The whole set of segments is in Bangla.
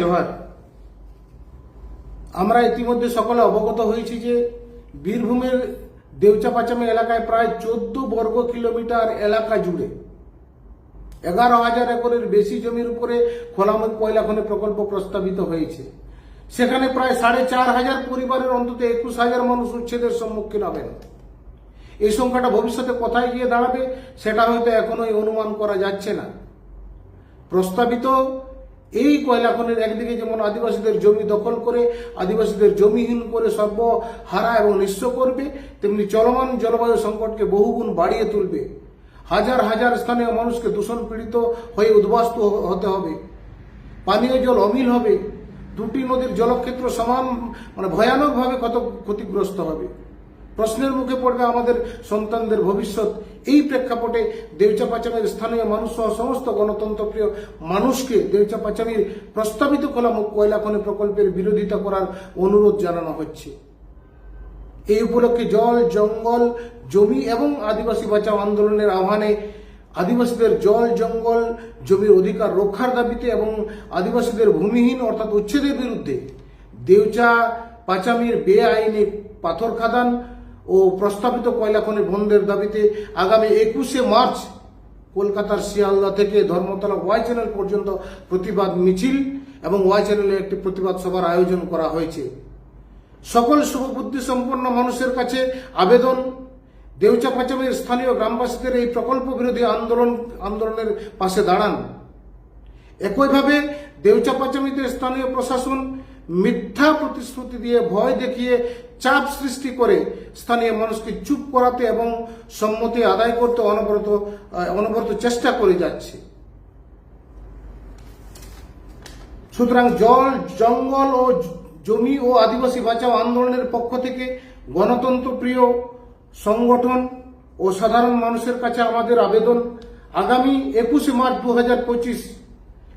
জোহার। আমরা ইতিমধ্যে সকলে অবগত হয়েছি যে বীরভূমের দেউচাপাচামি এলাকায় প্রায় চোদ্দ বর্গ কিলোমিটার এলাকা জুড়ে এগারো হাজার একরের বেশি জমির উপরে খোলামুখ কয়লা খনি প্রকল্প প্রস্তাবিত হয়েছে। সেখানে প্রায় সাড়ে চার হাজার পরিবারের অন্তত একুশ হাজার মানুষ উচ্ছেদের সম্মুখীন হবেন। এই সংখ্যাটা ভবিষ্যতে কোথায় গিয়ে দাঁড়াবে, সেটা হয়তো এখনোই অনুমান করা যাচ্ছে না। প্রস্তাবিত এই কয়লা খনির একদিকে যেমন আদিবাসীদের জমি দখল করে, আদিবাসীদের জমিহীন করে সর্বহারা এবং নিঃস্ব করবে, তেমনি চলমান জলবায়ু সংকটকে বহুগুণ বাড়িয়ে তুলবে। হাজার হাজার স্থানীয় মানুষকে দূষণ পীড়িত হয়ে উদ্বাস্ত হতে হবে। পানীয় জল অমিল হবে। দুটি নদীর জলক্ষেত্র সমান মানে ভয়ানকভাবে কত ক্ষতিগ্রস্ত হবে। প্রশ্নের মুখে পড়বে আমাদের সন্তানদের ভবিষ্যৎ। এই প্রেক্ষাপটে দেউচা পাচামের স্থানীয় মানুষ সহ সমস্ত গণতন্ত্রপ্রিয় মানুষকে দেউচা পাচামির প্রস্তাবিত খোলা কয়লা খনি প্রকল্পের বিরোধিতা করার অনুরোধ জানানো হচ্ছে। এই উপলক্ষে জল, জঙ্গল, জমি এবং আদিবাসী বাঁচাও আন্দোলনের আহ্বানে আদিবাসীদের জল, জঙ্গল, জমির অধিকার রক্ষার দাবিতে এবং আদিবাসীদের ভূমিহীন অর্থাৎ উচ্ছেদের বিরুদ্ধে দেউচা পাচামির বেআইনি পাথর খাদান ও প্রস্তাবিত কয়লা খনি বন্ধের দাবিতে আগামী একুশে মার্চ কলকাতার শিয়ালদা থেকে ধর্মতলা ওয়াই চ্যানেল পর্যন্ত প্রতিবাদ মিছিল এবং ওয়াই চ্যানেলে একটি প্রতিবাদ সভার আয়োজন করা হয়েছে। সকল শুভবুদ্ধি সম্পন্ন মানুষের কাছে আবেদন। দেউচা পাচামের স্থানীয় গ্রামবাসীদের এই প্রকল্প বিরোধী আন্দোলন, আন্দোলনের পাশে দাঁড়ান। একইভাবে দেউচা পাচামিতে স্থানীয় প্রশাসন মিথ্যা প্রতিশ্রুতি দিয়ে ভয় দেখিয়ে চাপ সৃষ্টি করে স্থানীয় মানুষকে চুপ করাতে এবং সম্মতি আদায় করতে অনবরত অনবরত চেষ্টা করে যাচ্ছে। সুতরাং জল, জঙ্গল ও জমি ও আদিবাসী বাঁচাও আন্দোলনের পক্ষ থেকে গণতন্ত্র প্রিয় সংগঠন ও সাধারণ মানুষের কাছে আমাদের আবেদন। আগামী একুশে মার্চ দু হাজার পঁচিশ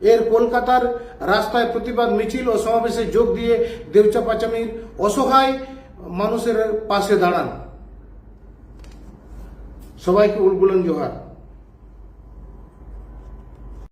এর কলকাতার রাস্তায় প্রতিবাদ, মিছিল ও সমাবেশে যোগ দিয়ে দেউচা পাচামির অসহায় মানুষের পাশে দাঁড়ান। সবাইকে উলগুলন জোহার।